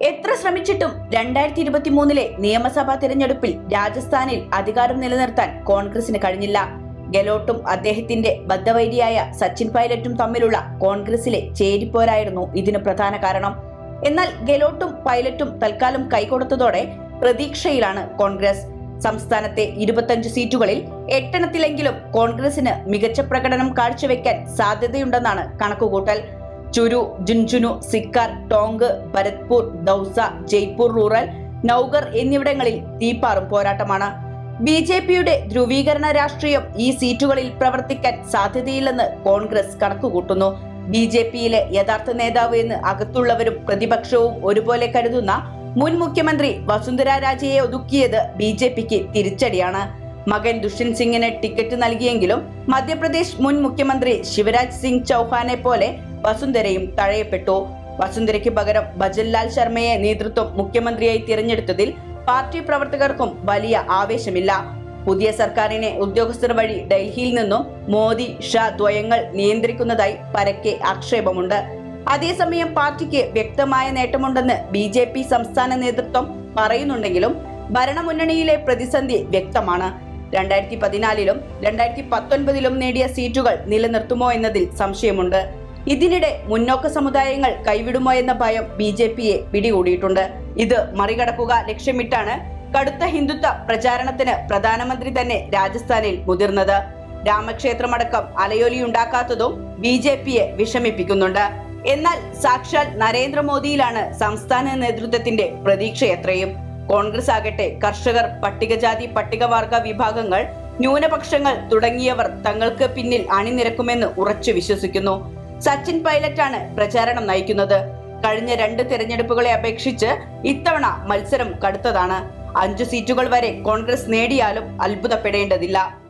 എത്ര ശ്രമിച്ചിട്ടും രണ്ടായിരത്തി ഇരുപത്തി മൂന്നിലെ നിയമസഭാ തിരഞ്ഞെടുപ്പിൽ രാജസ്ഥാനിൽ അധികാരം നിലനിർത്താൻ കോൺഗ്രസിന് കഴിഞ്ഞില്ല. ഗെലോട്ടും അദ്ദേഹത്തിന്റെ ബദ്ധവൈരിയായ സച്ചിൻ പൈലറ്റും തമ്മിലുള്ള കോൺഗ്രസിലെ ചേരിപ്പോരായിരുന്നു ഇതിന് പ്രധാന കാരണം. എന്നാൽ ഗെലോട്ടും പൈലറ്റും തൽക്കാലം കൈകൊടുത്തതോടെ പ്രതീക്ഷയിലാണ് കോൺഗ്രസ്. സംസ്ഥാനത്തെ ഇരുപത്തഞ്ച് സീറ്റുകളിൽ എട്ടെണ്ണത്തിലെങ്കിലും കോൺഗ്രസിന് മികച്ച പ്രകടനം കാഴ്ചവെക്കാൻ സാധ്യതയുണ്ടെന്നാണ് കണക്കുകൂട്ടൽ. ചുരു ജുൻജുനു സിക്കാർ ടോങ് ഭരത്പൂർ ദൌസ ജയ്പൂർ റൂറൽ നൌഗർ എന്നിവിടങ്ങളിൽ തീപ്പാറും പോരാട്ടമാണ്. ബി ജെ പിയുടെ ധ്രുവീകരണ രാഷ്ട്രീയം ഈ സീറ്റുകളിൽ പ്രവർത്തിക്കാൻ സാധ്യതയില്ലെന്ന് കോൺഗ്രസ് കണക്കുകൂട്ടുന്നു. ബി ജെ പിയിലെ യഥാർത്ഥ നേതാവ് എന്ന് അകത്തുള്ളവരും പ്രതിപക്ഷവും ഒരുപോലെ കരുതുന്ന മുൻ മുഖ്യമന്ത്രി വസുന്ധര രാജയെ ഒതുക്കിയത് ബി ജെ പിക്ക് തിരിച്ചടിയാണ്. മകൻ ദുഷ്യന്ത് സിംഗിന് ടിക്കറ്റ് നൽകിയെങ്കിലും മധ്യപ്രദേശ് മുൻ മുഖ്യമന്ത്രി ശിവരാജ് സിംഗ് ചൗഹാനെ പോലെ വസുന്ധരയും തഴയപ്പെട്ടു. വസുന്ധരയ്ക്ക് പകരം ഭജൻലാൽ ശർമ്മയെ നേതൃത്വം മുഖ്യമന്ത്രിയായി തിരഞ്ഞെടുത്തതിൽ പാർട്ടി പ്രവർത്തകർക്കും വലിയ ആവേശമില്ല. പുതിയ സർക്കാരിനെ ഉദ്യോഗസ്ഥർ വഴി ഡൽഹിയിൽ നിന്നും മോദി ഷാ ദ്വയങ്ങൾ നിയന്ത്രിക്കുന്നതായി പരക്കെ ആക്ഷേപമുണ്ട്. അതേസമയം പാർട്ടിക്ക് വ്യക്തമായ നേട്ടമുണ്ടെന്ന് ബി ജെ പി സംസ്ഥാന നേതൃത്വം പറയുന്നുണ്ടെങ്കിലും ഭരണമുന്നണിയിലെ പ്രതിസന്ധി വ്യക്തമാണ്. രണ്ടായിരത്തി പതിനാലിലും രണ്ടായിരത്തി പത്തൊൻപതിലും നേടിയ സീറ്റുകൾ നിലനിർത്തുമോ എന്നതിൽ സംശയമുണ്ട്. ഇതിനിടെ മുന്നോക്ക സമുദായങ്ങൾ കൈവിടുമോ എന്ന ഭയം ബി ജെ പിയെ പിടികൂടിയിട്ടുണ്ട്. ഇത് മറികടക്കുക ലക്ഷ്യമിട്ടാണ് കടുത്ത ഹിന്ദുത്വ പ്രചാരണത്തിന് പ്രധാനമന്ത്രി തന്നെ രാജസ്ഥാനിൽ മുതിർന്നത്. രാമക്ഷേത്രമടക്കം അലയൊലിയുണ്ടാക്കാത്തതും ബി ജെ പിയെ വിഷമിപ്പിക്കുന്നുണ്ട്. എന്നാൽ സാക്ഷാൽ നരേന്ദ്രമോദിയിലാണ് സംസ്ഥാന നേതൃത്വത്തിന്റെ പ്രതീക്ഷയത്രയും. കോൺഗ്രസ് ആകട്ടെ കർഷകർ പട്ടികജാതി പട്ടികവർഗ വിഭാഗങ്ങൾ ന്യൂനപക്ഷങ്ങൾ തുടങ്ങിയവർ തങ്ങൾക്ക് പിന്നിൽ അണിനിരക്കുമെന്ന് ഉറച്ചു വിശ്വസിക്കുന്നു. സച്ചിൻ പൈലറ്റാണ് പ്രചാരണം നയിക്കുന്നത്. കഴിഞ്ഞ രണ്ട് തെരഞ്ഞെടുപ്പുകളെ അപേക്ഷിച്ച് ഇത്തവണ മത്സരം കടുത്തതാണ്. അഞ്ചു സീറ്റുകൾ വരെ കോൺഗ്രസ് നേടിയാലും അത്ഭുതപ്പെടേണ്ടതില്ല.